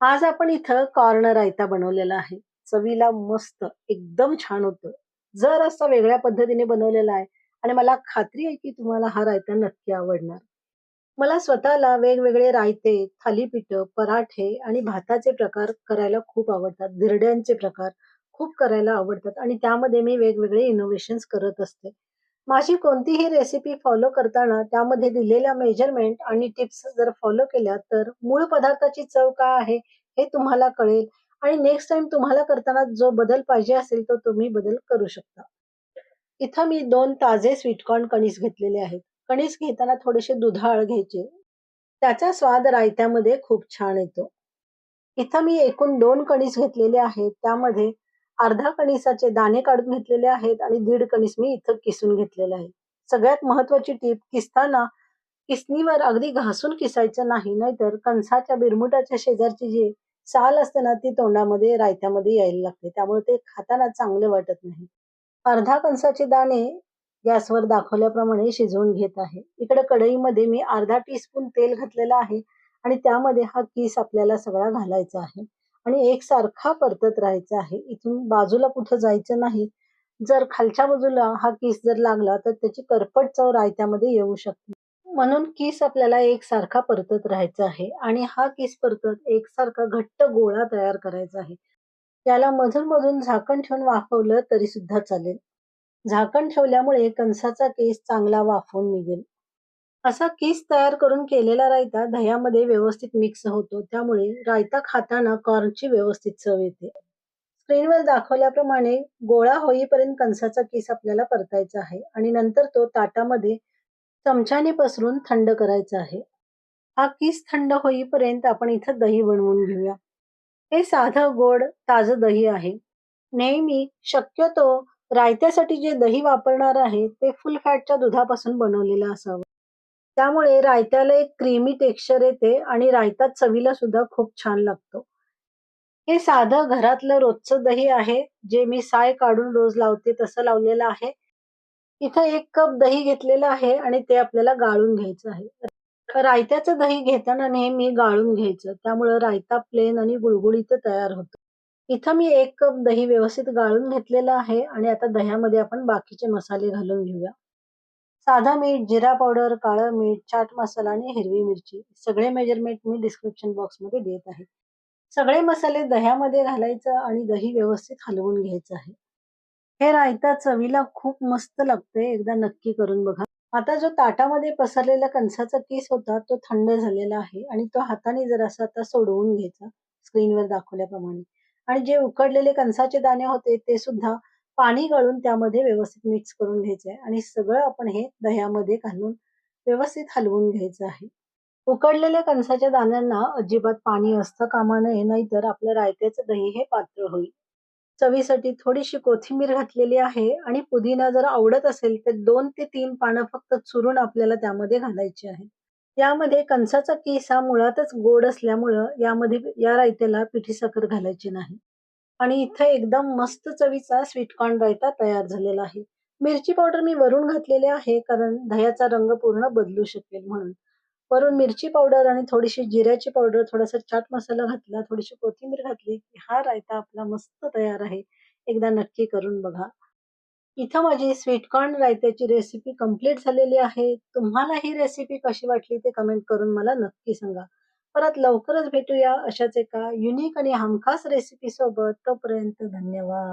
आज आपण इथं कॉर्न रायता बनवलेला आहे. चवीला मस्त, एकदम छान होतं. जर असा वेगळ्या पद्धतीने बनवलेला आहे आणि मला खात्री आहे की तुम्हाला हा रायता नक्की आवडणार. मला स्वतःला वेगवेगळे रायते, थालीपीठं, पराठे आणि भाताचे प्रकार करायला खूप आवडतात. धिरड्यांचे प्रकार खूप करायला आवडतात आणि त्यामध्ये मी वेगवेगळे इनोव्हेशन्स करत असते. माझी कोणतीही रेसिपी फॉलो करताना त्यामध्ये दिलेल्या मेजरमेंट आणि टिप्स जर फॉलो केल्या तर मूळ पदार्थाची चव काय आहे हे तुम्हाला कळेल आणि नेक्स्ट टाइम तुम्हाला करताना जो बदल पाहिजे असेल तो तुम्ही बदल करू शकता. इथं मी दोन ताजे स्वीटकॉर्न कणीस घेतलेले आहेत. कणीस घेताना थोडेसे दुधाळ घ्यायचे. त्याचा स्वाद रायत्यामध्ये खूप छान येतो. इथं मी एकूण दोन कणीस घेतलेले आहेत. त्यामध्ये अर्धा कणिसाचे दाणे काढून घेतलेले आहेत आणि दीड कणीस मी इथं किसून घेतलेलं आहे. सगळ्यात महत्वाची टीप किसताना किसणीवर अगदी घासून किसायचं नाही, नाहीतर कणसाच्या बिरमुटाच्या शेजारची जी साल असते ना ती तोंडामध्ये रायत्यामध्ये यायला लागते. त्यामुळे ते खाताना चांगले वाटत नाही. अर्धा कणसाचे दाणे गॅसवर दाखवल्याप्रमाणे शिजवून घेत आहे. इकडे कढईमध्ये मी अर्धा टीस्पून तेल घातलेलं आहे आणि त्यामध्ये हा किस आपल्याला सगळा घालायचा आहे आणि एकसारखा परतत राहायचा आहे. इथून बाजूला कुठं जायचं नाही. जर खालच्या बाजूला हा किस जर लागला तर त्याची करपट चव रायत्यामध्ये येऊ शकते. म्हणून किस आपल्याला एकसारखा परतत राहायचा आहे आणि हा किस परतत एकसारखा घट्ट गोळा तयार करायचा आहे. याला मधून-मधून झाकण ठेवून वाफवलं तरी सुद्धा चालेल. झाकण ठेवल्यामुळे कणसाचा केस चांगला वाफवून निघेल. असा किस तयार करून केलेला रायता दह्यामध्ये व्यवस्थित मिक्स होतो. त्यामुळे रायता खाताना कॉर्नची व्यवस्थित चव येते. स्क्रीनवर दाखवल्याप्रमाणे गोळा होईपर्यंत कणसाचा किस आपल्याला परतायचा आहे आणि नंतर तो ताटामध्ये चमच्याने पसरून थंड करायचा आहे. हा किस थंड होईपर्यंत आपण इथं दही बनवून घेऊया. हे साधं गोड ताजं दही आहे. नेहमी शक्यतो रायत्यासाठी जे दही वापरणार आहे ते फुल फॅटच्या दुधापासून बनवलेलं असावं. त्यामुळे रायत्याला एक क्रीमी टेक्स्चर येते आणि रायता चवीला सुद्धा खूप छान लागतो. हे साधं घरातलं रोजचं दही आहे, जे मी साय काढून रोज लावते तसं लावलेलं आहे. इथं एक कप दही घेतलेलं आहे आणि ते आपल्याला गाळून घ्यायचं आहे. रायत्याचं दही घेताना नेहमी गाळून घ्यायचं. त्यामुळे रायता प्लेन आणि गुळगुळीत तयार होतो. इथं मी एक कप दही व्यवस्थित गाळून घेतलेलं आहे आणि आता दह्यामध्ये आपण बाकीचे मसाले घालून घेऊया. साधा मीठ, जिरा पावडर, काळं मीठ, चाट मसाला आणि हिरवी मिरची सगळे मेजरमेंट मी डिस्क्रिप्शन बॉक्समध्ये देत आहे. सगळे मसाले दह्यामध्ये घालायचं आणि दही व्यवस्थित हलवून घ्यायचं आहे. हे रायता चवीला खूप मस्त लागते. एकदा नक्की करून बघा. आता जो ताटामध्ये पसरलेला कणसाचा केस होता तो थंड झालेला आहे आणि तो हाताने जरासा आता सोडवून घ्यायचा स्क्रीनवर दाखवल्याप्रमाणे आणि जे उकडलेले कणसाचे दाणे होते ते सुद्धा पाणी गळून त्यामध्ये व्यवस्थित मिक्स करून घ्यायचं आहे आणि सगळं आपण हे दह्यामध्ये घालून व्यवस्थित हलवून घ्यायचं आहे. उकडलेल्या कणसाच्या दाण्यांना अजिबात पाणी असतं कामा नये, नाहीतर आपलं रायत्याचं दही हे पातळ होईल. चवीसाठी थोडीशी कोथिंबीर घातलेली आहे आणि पुदिना जर आवडत असेल तर दोन ते तीन पानं फक्त चुरून आपल्याला त्यामध्ये घालायची आहे. यामध्ये कणसाचा केस हा मुळातच गोड असल्यामुळं यामध्ये या रायत्याला पिठी साखर घालायची नाही. आणि इथं एकदम मस्त चवीचा स्वीटकॉर्न रायता तयार झालेला आहे. मिरची पावडर मी वरून घातलेली आहे कारण दह्याचा रंग पूर्ण बदलू शकेल म्हणून. वरून मिरची पावडर आणि थोडीशी जिऱ्याची पावडर, थोडासा चाट मसाला घातला, थोडीशी कोथिंबीर घातली की हा रायता आपला मस्त तयार आहे. एकदा नक्की करून बघा. इथं माझी स्वीटकॉर्न रायत्याची रेसिपी कंप्लीट झालेली आहे. तुम्हाला ही रेसिपी कशी वाटली ते कमेंट करून मला नक्की सांगा. परत लवकरच भेटूया अशाच एका युनिक आणि हमखास रेसिपी सोबत. तोपर्यंत धन्यवाद.